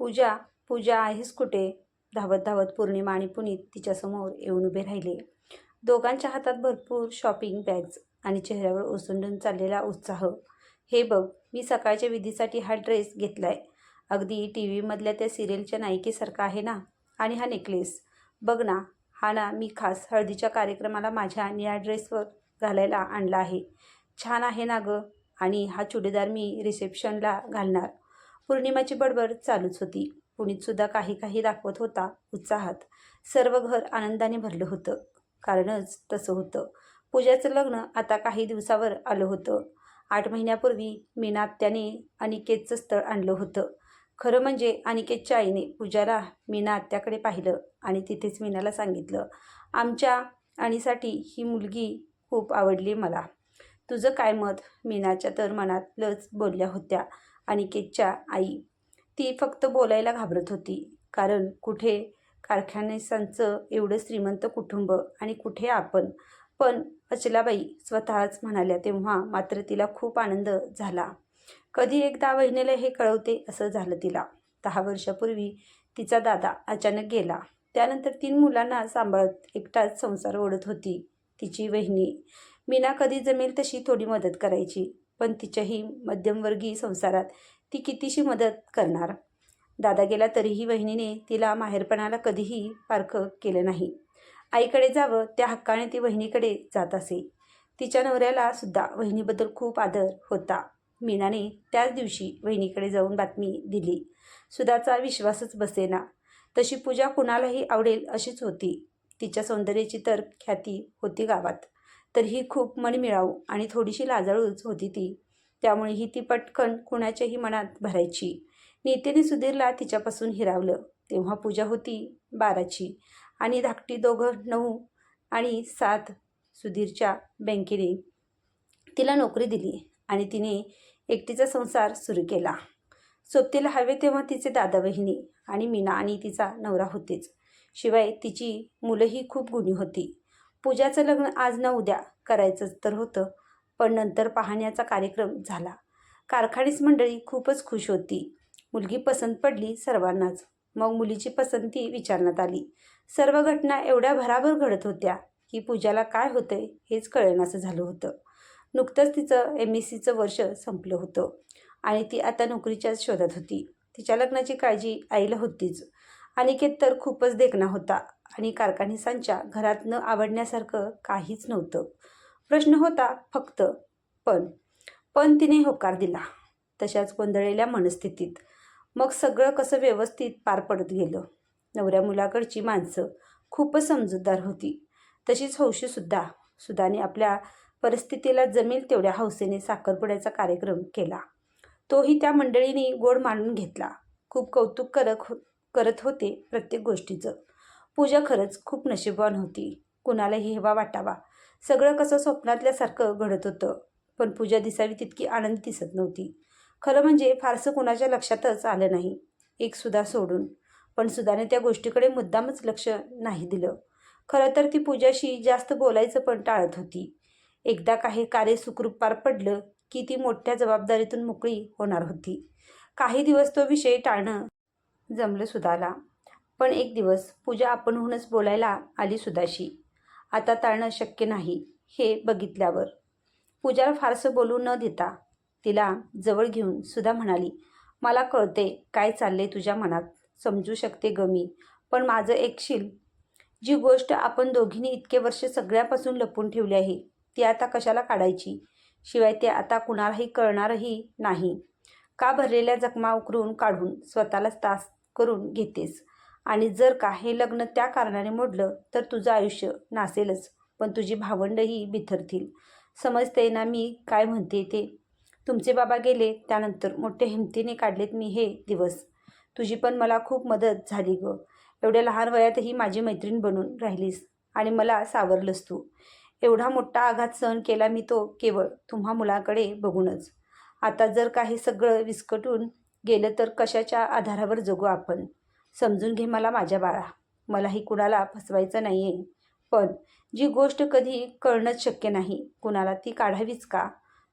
पूजा पूजा आहेस कुठे? धावत धावत पौर्णिमा आणि पुनीत तिच्यासमोर येऊन उभे राहिले. दोघांच्या हातात भरपूर शॉपिंग बॅग्स आणि चेहऱ्यावर ओसंडून चाललेला उत्साह. हे बघ मी सकाळच्या विधीसाठी हा ड्रेस घेतलाय. अगदी टी व्हीमधल्या त्या सिरियलच्या नायिकेसारखा आहे ना? आणि हा नेकलेस बघ ना हा ना मी खास हळदीच्या कार्यक्रमाला माझ्या निळ्या ड्रेसवर घालायला आणला आहे. छान आहे ना गं? आणि हा चुडीदार मी रिसेप्शनला घालणार. पौर्णिमाची बडबड चालूच होती. पुणीतसुद्धा काही काही दाखवत होता उत्साहात. सर्व घर आनंदाने भरलं होतं. कारणच तसं होतं. पूजाचं लग्न आता काही दिवसावर आलं होतं. आठ महिन्यापूर्वी मीना आत्याने अनिकेतचं स्थळ आणलं होतं. खरं म्हणजे अनिकेतच्या आईने पूजाला मीना आत्याकडे पाहिलं आणि तिथेच मीनाला सांगितलं आमच्या आणीसाठी ही मुलगी खूप आवडली मला. तुझं काय मत? मीनाच्या तर मनातलंच बोलल्या होत्या. अनिकेतच्या आई. ती फक्त बोलायला घाबरत होती. कारण कुठे कारखानेसांचं एवढं श्रीमंत कुटुंब आणि कुठे आपण? पण अचलाबाई स्वतःच म्हणाल्या तेव्हा मात्र तिला खूप आनंद झाला. कधी एकदा वहिनीला हे कळवते असं झालं तिला. दहा वर्षापूर्वी तिचा दादा अचानक गेला. त्यानंतर तीन मुलांना सांभाळत एकटाच संसार ओढत होती तिची वहिनी. मीना कधी जमेल तशी थोडी मदत करायची. पण तिच्याही मध्यमवर्गीय संसारात ती कितीशी मदत करणार? दादा गेला तरीही वहिनीने तिला माहेरपणाला कधीही पारखं केलं नाही. आईकडे जावं त्या हक्काने ती वहिनीकडे जात असे. तिच्या नवऱ्याला सुद्धा वहिनीबद्दल खूप आदर होता. मीनाने त्याच दिवशी वहिनीकडे जाऊन बातमी दिली. सुधाचा विश्वासच बसेना. तशी पूजा कुणालाही आवडेल अशीच होती. तिच्या सौंदर्याची तर ख्याती होती गावात. तर ही खूप मनमिळाऊ आणि थोडीशी लाजाळूच होती ती. त्यामुळे ही ती पटकन कुणाच्याही मनात भरायची. नीतीने सुधीरला तिच्यापासून हिरावलं. तेव्हा पूजा होती बाराची आणि धाकटी दोघं नऊ आणि सात सुधीरच्या बँकेने तिला नोकरी दिली आणि तिने एकटीचा संसार सुरू केला. सोबतीला हवे तेव्हा तिचे दादा बहिणी आणि मीना आणि तिचा नवरा होतेच. शिवाय तिची मुलंही खूप गुणी होती. पूजाचं लग्न आज ना उद्या करायचंच तर होतं पण नंतर पाहण्याचा कार्यक्रम झाला. कारखानीस मंडळी खूपच खुश होती. मुलगी पसंत पडली सर्वांनाच. मग मुलीची पसंती विचारण्यात आली. सर्व घटना एवढ्या भराभर घडत होत्या की पूजाला काय होतंय हेच कळेनासं झालं होतं. नुकतंच तिचं एम एस सीचं वर्ष संपलं होतं आणि ती आता नोकरीच्याच शोधात होती. तिच्या लग्नाची काळजी आईला होतीच. अनिकेत तर खूपच देखणा होता. आणि कारखानिसांच्या घरात न आवडण्यासारखं काहीच नव्हतं. प्रश्न होता फक्त पण. पण तिने होकार दिला तशाच गोंधळलेल्या मनस्थितीत. मग सगळं कसं व्यवस्थित पार पडत गेलं? नवऱ्या मुलाकडची माणसं खूपच समजूतदार होती. तशीच हौशीसुद्धा सुधाने आपल्या परिस्थितीला जमेल तेवढ्या हौसेने साखरपुड्याचा कार्यक्रम केला. तोही त्या मंडळीने गोड मानून घेतला. खूप कौतुक करत हो करत होते प्रत्येक गोष्टीचं. पूजा खरंच खूप नशीबवान होती. कुणालाही हेवा वाटावा. सगळं कसं स्वप्नातल्यासारखं घडत होतं पण पूजा दिसावी तितकी आनंद दिसत नव्हती. खरं म्हणजे फारसं कुणाच्या लक्षातच आलं नाही एक सुधा सोडून. पण सुधाने त्या गोष्टीकडे मुद्दामच लक्ष नाही दिलं. खरं तर ती पूजाशी जास्त बोलायचं पण टाळत होती. एकदा काही कार्य सुखरूप पार पडलं की ती मोठ्या जबाबदारीतून मोकळी होणार होती. काही दिवस तो विषय टाळणं जमलं सुधाला. पण एक दिवस पूजा आपणहूनच बोलायला आली सुधाशी आता टाळणं शक्य नाही हे बघितल्यावर. पूजाला फारसं बोलू न देता तिला जवळ घेऊन सुधा म्हणाली मला कळते काय चालले तुझ्या मनात समजू शकते ग मी पण माझं एकशील जी गोष्ट आपण दोघींनी इतके वर्ष सगळ्यापासून लपून ठेवली आहे ती आता कशाला काढायची? शिवाय ते आता कुणालाही कळणारही नाही. का भरलेल्या जखमा उकरून काढून स्वतःलाच तास करून घेतेस? आणि जर का हे लग्न त्या कारणाने मोडलं तर तुझं आयुष्य नासेलच पण तुझी भावंडही बिथरतील. समजते ना मी काय म्हणते ते? तुमचे बाबा गेले त्यानंतर मोठ्या हिमतीने काढलेत मी हे दिवस. तुझी पण मला खूप मदत झाली गं. एवढ्या लहान वयातही माझी मैत्रीण बनून राहिलीस आणि मला सावरलंस तू. एवढा मोठा आघात सहन केला मी तो केवळ तुम्हा मुलाकडे बघूनच. आता जर काही सगळं विस्कटून गेलं तर कशाच्या आधारावर जगू आपण? समजून घे मला माझ्या बाळा. मलाही कुणाला फसवायचं नाही आहे पण जी गोष्ट कधी कळणंच शक्य नाही. कुणाला ती काढावीच का?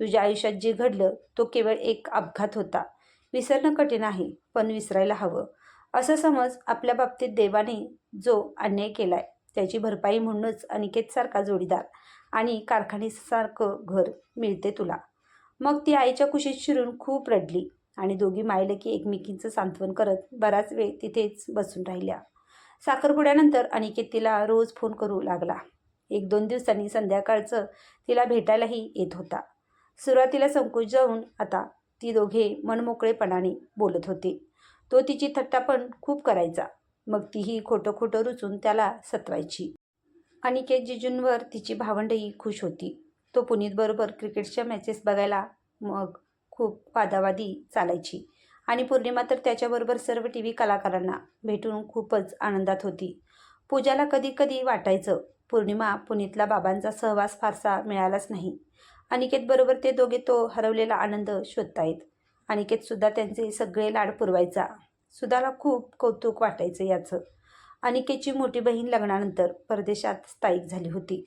तुझ्या आयुष्यात जे घडलं तो केवळ एक अपघात होता. विसरणं कठीण आहे पण विसरायला हवं. असं समज आपल्या बाबतीत देवाने जो अन्याय केलाय त्याची भरपाई म्हणूनच अनिकेतसारखा जोडीदार आणि कारखानेसारखं घर मिळते तुला. मग ती आईच्या कुशीत शिरून खूप रडली. आणि दोघी मायलकी एकमेकींचं सांत्वन करत बराच वेळ तिथेच बसून राहिल्या. साखरपुड्यानंतर अनिकेत तिला रोज फोन करू लागला. एक दोन दिवसांनी संध्याकाळचं तिला भेटायलाही येत होता. सुरुवातीला संकोच जाऊन आता ती दोघे मनमोकळेपणाने बोलत होते. तो तिची थट्टा पण खूप करायचा. मग तीही खोटं खोटं रुचून त्याला सतवायची. अनिकेत जिजूंवर तिची भावंडही खुश होती. तो पुनीतबरोबर क्रिकेटच्या मॅचेस बघायला मग खूप वादावादी चालायची. आणि पौर्णिमा तर त्याच्याबरोबर सर्व टी व्ही कलाकारांना भेटून खूपच आनंदात होती. पूजाला कधी कधी वाटायचं पौर्णिमा पुनीतला बाबांचा सहवास फारसा मिळालाच नाही. अनिकेतबरोबर ते दोघे तो हरवलेला आनंद शोधतायत. अनिकेतसुद्धा त्यांचे सगळे लाड पुरवायचा. सुधाला खूप कौतुक वाटायचं याचं. अनिकेतची मोठी बहीण लग्नानंतर परदेशात स्थायिक झाली होती.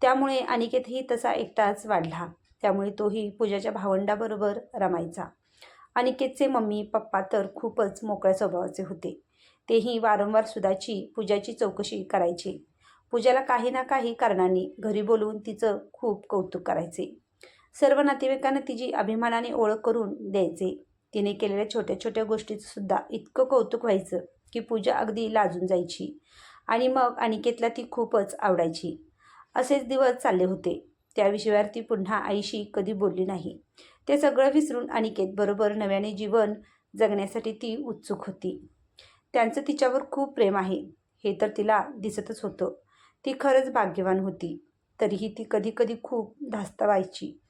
त्यामुळे अनिकेतही तसा एकटाच वाढला. त्यामुळे तोही पूजाच्या भावंडाबरोबर रमायचा. अनिकेतचे मम्मी पप्पा तर खूपच मोकळ्या स्वभावाचे होते. तेही वारंवार सुधाची पूजाची चौकशी करायचे. पूजाला काही ना काही कारणांनी घरी बोलवून तिचं खूप कौतुक करायचे. सर्व नातेवाईकांना तिची अभिमानाने ओळख करून द्यायचे. तिने केलेल्या छोट्या छोट्या गोष्टीचं सुद्धा इतकं कौतुक व्हायचं की पूजा अगदी लाजून जायची. आणि मग अनिकेतला ती खूपच आवडायची. असेच दिवस चालले होते. त्याविषयावर ती पुन्हा आईशी कधी बोलली नाही. ते सगळं विसरून अनिकेत बरोबर नव्याने जीवन जगण्यासाठी ती उत्सुक होती. त्यांचं तिच्यावर खूप प्रेम आहे. हे तर तिला दिसतच होतं. ती खरंच भाग्यवान होती. तरीही ती कधीकधी खूप धास्तावायची.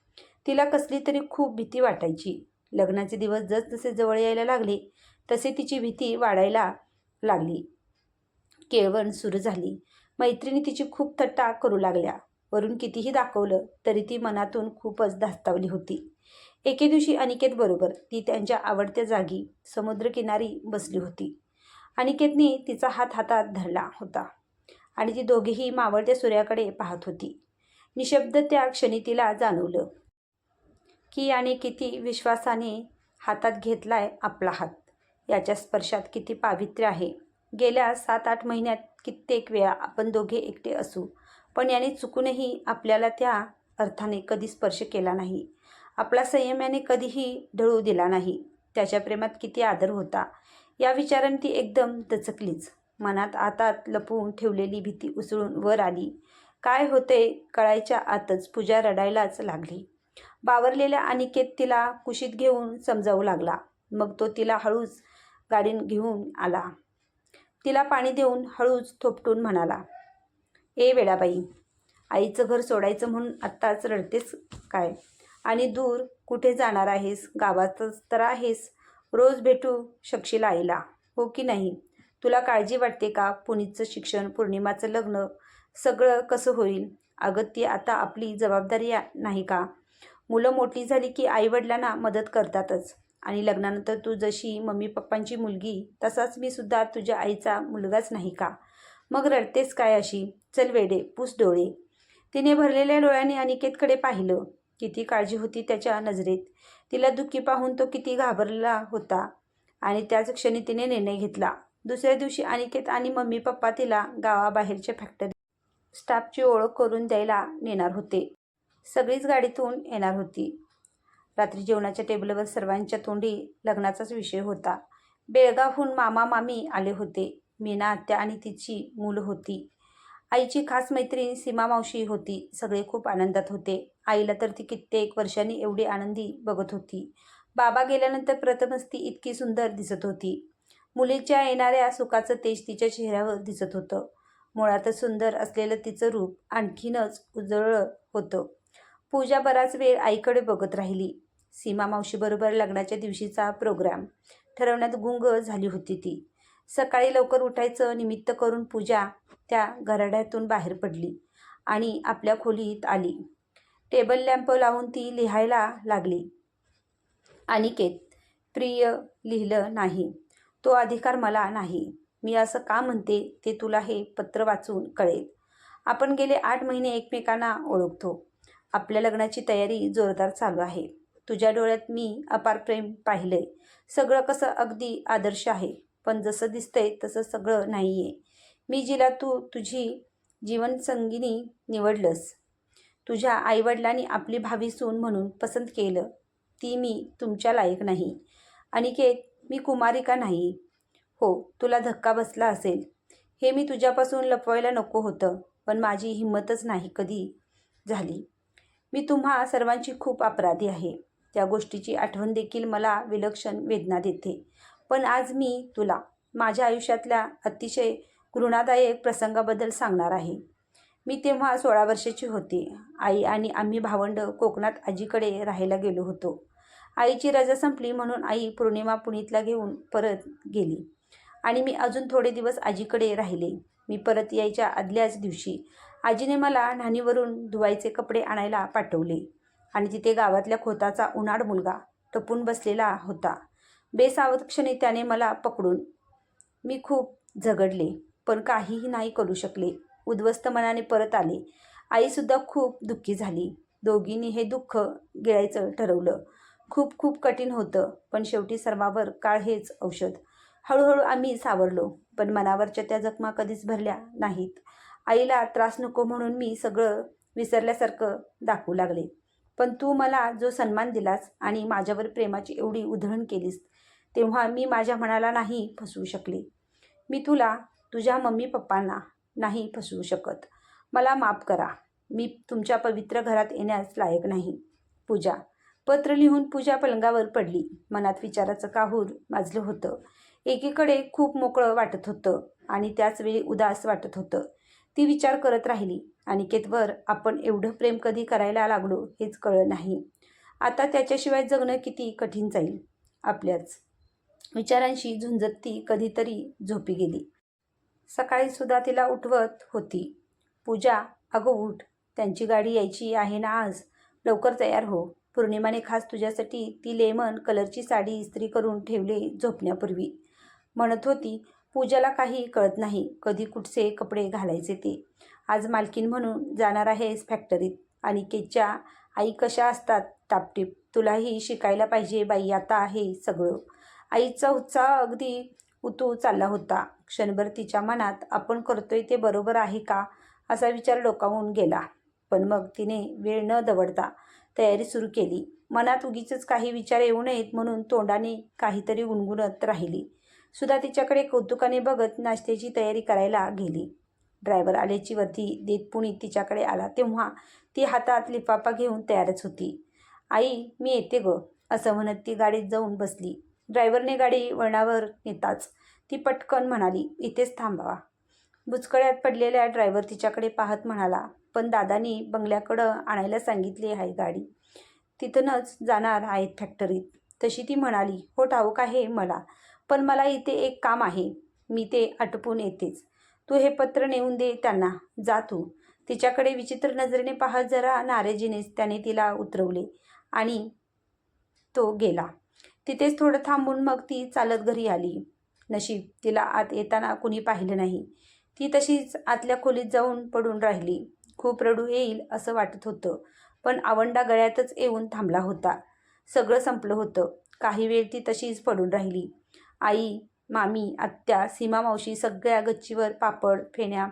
तिला कसली तरी खूप भीती वाटायची. लग्नाचे दिवस जसजसे जवळ यायला लागले तसे तिची भीती वाढायला लागली. केळवण सुरू झाली. मैत्रिणी तिची खूप थट्टा करू लागल्या. वरून कितीही दाखवलं तरी ती मनातून खूपच धास्तावली होती. एके दिवशी अनिकेत बरोबर ती त्यांच्या आवडत्या जागी समुद्रकिनारी बसली होती. अनिकेतने तिचा हात हातात धरला होता आणि ती दोघेही मावळत्या सूर्याकडे पाहत होती. निशब्द त्या क्षणी तिला जाणवलं की याने किती विश्वासाने हातात घेतलाय आपला हात. याच्या स्पर्शात किती पावित्र्य आहे. गेल्या सात आठ महिन्यात कित्येक वेळा आपण दोघे एकटे असू पण याने चुकूनही आपल्याला त्या अर्थाने कधी स्पर्श केला नाही. आपला संयम याने कधीही ढळू दिला नाही. त्याच्या प्रेमात किती आदर होता. या विचाराने ती एकदम दचकलीच. मनात आतात लपवून ठेवलेली भीती उसळून वर आली. काय होते? कळायच्या आतच पूजा रडायलाच लागली. बावरलेल्या अनिकेत तिला कुशीत घेऊन समजावू लागला. मग तो तिला हळूच गाडीन घेऊन आला. तिला पाणी देऊन हळूच थोपटून म्हणाला ए वेळाबाई आईचं घर सोडायचं म्हणून आत्ताच रडतेस काय? आणि दूर कुठे जाणार आहेस? गावातच तर आहेस. रोज भेटू शकशील आईला. हो की नाही? तुला काळजी वाटते का? पुनीतचं शिक्षण पौर्णिमाचं लग्न सगळं कसं होईल? अगं ती आता आपली जबाबदारी नाही का? मुलं मोठी झाली की आईवडिलांना मदत करतातच. आणि लग्नानंतर तू जशी मम्मी पप्पांची मुलगी तसाच मी सुद्धा तुझ्या आईचा मुलगाच नाही का? मग रडतेस काय अशी? चल वेडे पूस डोळे. तिने भरलेल्या डोळ्याने अनिकेतकडे पाहिलं. किती काळजी होती त्याच्या नजरेत. तिला दुःखी पाहून तो किती घाबरला होता. आणि त्याच क्षणी तिने निर्णय घेतला. दुसऱ्या दिवशी अनिकेत आणि मम्मी पप्पा तिला गावाबाहेरच्या फॅक्टरी स्टाफची ओळख करून द्यायला नेणार होते. सगळीच गाडीतून येणार होती. रात्री जेवणाच्या टेबलवर सर्वांच्या तोंडी लग्नाचाच विषय होता. बेळगावहून मामा मामी आले होते. मीना आत्या आणि तिची मूल होती. आईची खास मैत्रीण सीमा मावशी होती. सगळे खूप आनंदात होते. आईला तर ती कित्येक वर्षांनी एवढी आनंदी बघत होती. बाबा गेल्यानंतर प्रथमच ती इतकी सुंदर दिसत होती. मुलीच्या येणाऱ्या सुखाचं तेज तिच्या चेहऱ्यावर दिसत होतं. मुळातच सुंदर असलेलं तिचं रूप आणखीनच उजळलं होतं. पूजा बराच वेळ आईकडे बघत राहिली. सीमा मावशीबरोबर लग्नाच्या दिवशीचा प्रोग्राम ठरवण्यात गुंग झाली होती ती. सकाळी लवकर उठायचं निमित्त करून पूजा त्या घराड्यातून बाहेर पडली आणि आपल्या खोलीत आली. टेबल लॅम्प लावून ती लिहायला लागली. अनिकेत प्रिय लिहिलं नाही. तो अधिकार मला नाही. मी असं का म्हणते ते तुला हे पत्र वाचून कळेल. आपण गेले आठ महिने एकमेकांना ओळखतो. आपल्या लग्नाची तयारी जोरदार चालू आहे. तुझ्या डोळ्यात मी अपार प्रेम पाहिलंय. सगळं कसं अगदी आदर्श आहे. पण जसं दिसतंय तसं सगळं नाही आहे मी जिला तू तुझी जीवनसंगिनी निवडलंस. तुझ्या आईवडिलांनी आपली भावी सून म्हणून पसंत केलं. ती मी तुमच्या लायक नाही. अनिकेत मी कुमारिका नाही. हो तुला धक्का बसला असेल. हे मी तुझ्यापासून लपवायला नको होतं पण माझी हिंमतच नाही कधी झाली. मी तुम्हा सर्वांची खूप अपराधी आहे. त्या गोष्टीची आठवण देखील मला विलक्षण वेदना देते. पण आज मी तुला माझ्या आयुष्यातल्या अतिशय घृणादायक प्रसंगाबद्दल सांगणार आहे. मी तेव्हा सोळा वर्षाची होती. आई आणि आम्ही भावंड कोकणात आजीकडे राहायला गेलो होतो. आईची रजा संपली म्हणून आई पौर्णिमा पुणीतला घेऊन परत गेली. आणि मी अजून थोडे दिवस आजीकडे राहिले. मी परत यायच्या आदल्याच दिवशी आजीने मला न्हाणीवरून धुवायचे कपडे आणायला पाठवले. आणि तिथे गावातल्या खोताचा उन्हाळ मुलगा टपून बसलेला होता. बेसावत क्षणी त्याने मला पकडून मी खूप झगडले पण काहीही नाही करू शकले. उद्ध्वस्त मनाने परत आले. आईसुद्धा खूप दुःखी झाली. दोघींनी हे दुःख गिळायचं ठरवलं. खूप खूप कठीण होतं पण शेवटी सर्वावर काळ हेच औषध. हळूहळू आम्ही सावरलो पण मनावरच्या त्या जखमा कधीच भरल्या नाहीत. आईला त्रास नको म्हणून मी सगळं विसरल्यासारखं दाखवू लागले. पण तू मला जो सन्मान दिलास आणि माझ्यावर प्रेमाची एवढी उधळण केलीस तेव्हा मी माझ्या मनाला नाही फसवू शकले. मी तुला तुझ्या मम्मी पप्पांना नाही फसवू शकत. मला माफ करा. मी तुमच्या पवित्र घरात येण्यास लायक नाही. पूजा. पत्र लिहून पूजा पलंगावर पडली. मनात विचाराचं काहूर माजलं होतं. एकीकडे खूप मोकळं वाटत होतं आणि त्याचवेळी उदास वाटत होतं. ती विचार करत राहिली. अनिकेतवर आपण एवढं प्रेम कधी करायला लागलो हेच कळलं नाही. आता त्याच्याशिवाय जगणं किती कठीण जाईल. आपल्याच विचारांशी झुंजत ती कधीतरी झोपी गेली. सकाळी सुद्धा तिला उठवत होती. पूजा अगं उठ त्यांची गाडी यायची आहे ना आज? लवकर तयार हो. पौर्णिमाने खास तुझ्यासाठी ती लेमन कलरची साडी इस्त्री करून ठेवले झोपण्यापूर्वी. म्हणत होती पूजाला काही कळत नाही. कधी कुठचे कपडे घालायचे ते. आज मालकीन म्हणून जाणार आहेस फॅक्टरीत. आणि केच्या आई कशा असतात? टापटीप. तुलाही शिकायला पाहिजे बाई आता आहे सगळं. आईचा उत्साह अगदी उतू चालला होता. क्षणभर तिच्या मनात आपण करतोय ते बरोबर आहे का? असा विचार डोकावून गेला. पण मग तिने वेळ न दवडता तयारी सुरू केली. मनात उगीच काही विचार येऊ नयेत म्हणून तोंडाने काहीतरी गुणगुणत राहिली. सुद्धा तिच्याकडे कौतुकाने बघत नाश्त्याची तयारी करायला गेली. ड्रायव्हर आल्याची वरती देत पुणी तिच्याकडे आला तेव्हा ती हातात लिफाफा घेऊन तयारच होती. आई मी येते ग असं म्हणत ती गाडीत जाऊन बसली. ड्रायव्हरने गाडी वळणावर नेताच. ती पटकन म्हणाली इथेच थांबावा. बुचकळ्यात पडलेल्या ड्रायव्हर तिच्याकडे पाहत म्हणाला पण दादानी बंगल्याकडं आणायला सांगितली आहे गाडी. तिथूनच जाणार आहेत फॅक्टरीत. तशी ती म्हणाली हो ठाऊक आहे मला पण मला इथे एक काम आहे. मी ते आटपून येतेच. तू हे पत्र नेऊन दे त्यांना. जा तू. तिच्याकडे विचित्र नजरेने पाहत जरा नारेजीनेच त्याने तिला उतरवले आणि तो गेला. तिथेच थोडं थांबून मग ती चालत घरी आली. नशीब तिला आत येताना कुणी पाहिलं नाही. ती तशीच आतल्या खोलीत जाऊन पडून राहिली. खूप रडू येईल असं वाटत होतं पण आवंडा गळ्यातच येऊन थांबला होता. सगळं संपलं होतं. काही वेळ ती तशीच पडून राहिली. आई मामी आत्या सीमा मावशी सगळ्या गच्चीवर पापड फेण्या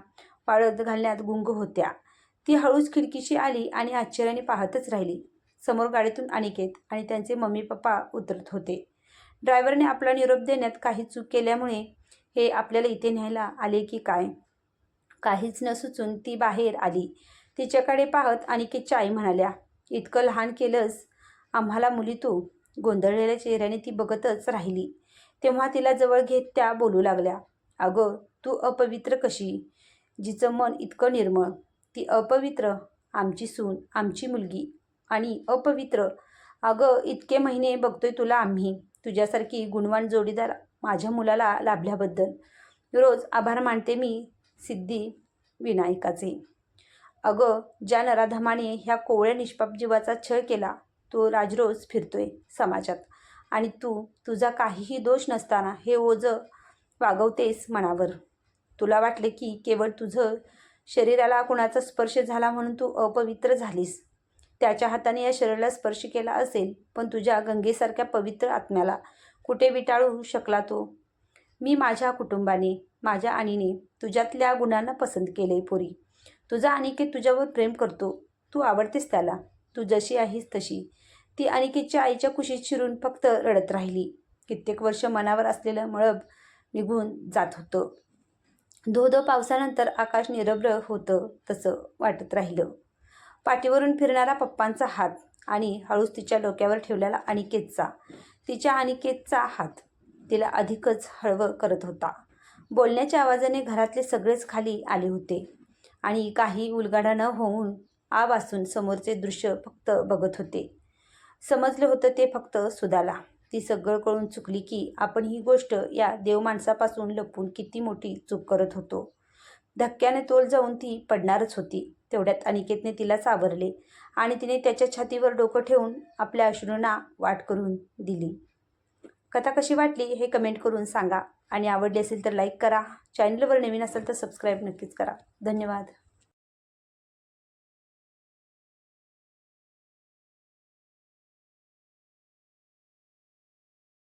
वाळत घालण्यात गुंग होत्या. ती हळूच खिडकीशी आली आणि आश्चर्याने पाहतच राहिली. समोर गाडीतून अनिकेत आणि त्यांचे मम्मी पप्पा उतरत होते. ड्रायव्हरने आपला निरोप देण्यात काही चूक केल्यामुळे हे आपल्याला इथे न्यायला आले की काय? काहीच न सुचून ती बाहेर आली. तिच्याकडे पाहत अनिकेतच्या आई म्हणाल्या इतकं लहान केलंस आम्हाला मुली तू. गोंधळलेल्या चेहऱ्याने ती बघतच राहिली. तेव्हा तिला जवळ घेत त्या बोलू लागल्या अगं तू अपवित्र कशी? जिचं मन इतकं निर्मळ. ती अपवित्र आमची सून आमची मुलगी. आणि अपवित्र. अगं इतके महिने बघतोय तुला आम्ही. तुझ्यासारखी गुणवान जोडीदार माझ्या मुलाला लाभल्याबद्दल. रोज आभार मानते मी सिद्धी विनायकाचे. अगं ज्या नराधमाने ह्या कोवळ्या निष्पाप जीवाचा छळ केला तो राजरोज फिरतोय समाजात. आणि तू तुझा काहीही दोष नसताना हे ओझं वागवतेस मनावर. तुला वाटले की केवळ तुझं शरीराला कुणाचा स्पर्श झाला म्हणून तू अपवित्र झालीस. त्याच्या हाताने या शरीराला स्पर्श केला असेल पण तुझ्या गंगेसारख्या पवित्र आत्म्याला कुठे विटाळू शकला तो? मी माझ्या कुटुंबाने माझ्या आणीने तुझ्यातल्या गुणांना पसंत केले पोरी. तुझा अनिकेत तुझ्यावर प्रेम करतो. तू आवडतेस त्याला. तू जशी आहेस तशी. ती अनिकेतच्या आईच्या कुशीत शिरून फक्त रडत राहिली. कित्येक वर्ष मनावर असलेलं मळब निघून जात होतं. धो धो पावसानंतर आकाश निरभ्र होतं तसं वाटत राहिलं. पाठीवरून फिरणारा पप्पांचा हात आणि हळूच तिच्या डोक्यावर ठेवलेला अनिकेतचा तिच्या अनिकेतचा हात. तिला अधिकच हळवं करत होता. बोलण्याच्या आवाजाने घरातले सगळेच खाली आले होते आणि काही उलगाडा न होऊन आ वाचून समोरचे दृश्य फक्त बघत होते. समजलं होतं ते फक्त सुदाला. ती सगळं कळून चुकली की आपण ही गोष्ट या देवमाणसापासून लपून किती मोठी चूक करत होतो. धक्क्याने तोल जाऊन ती पडणारच होती. तेवढ्यात अनिकेतने तिला सावरले आणि तिने त्याच्या छातीवर डोकं ठेवून आपल्या अश्रूंना वाट करून दिली. कथा कशी वाटली हे कमेंट करून सांगा आणि आवडली असेल तर लाईक करा. चॅनलवर नवीन असेल तर सबस्क्राईब नक्कीच करा. धन्यवाद.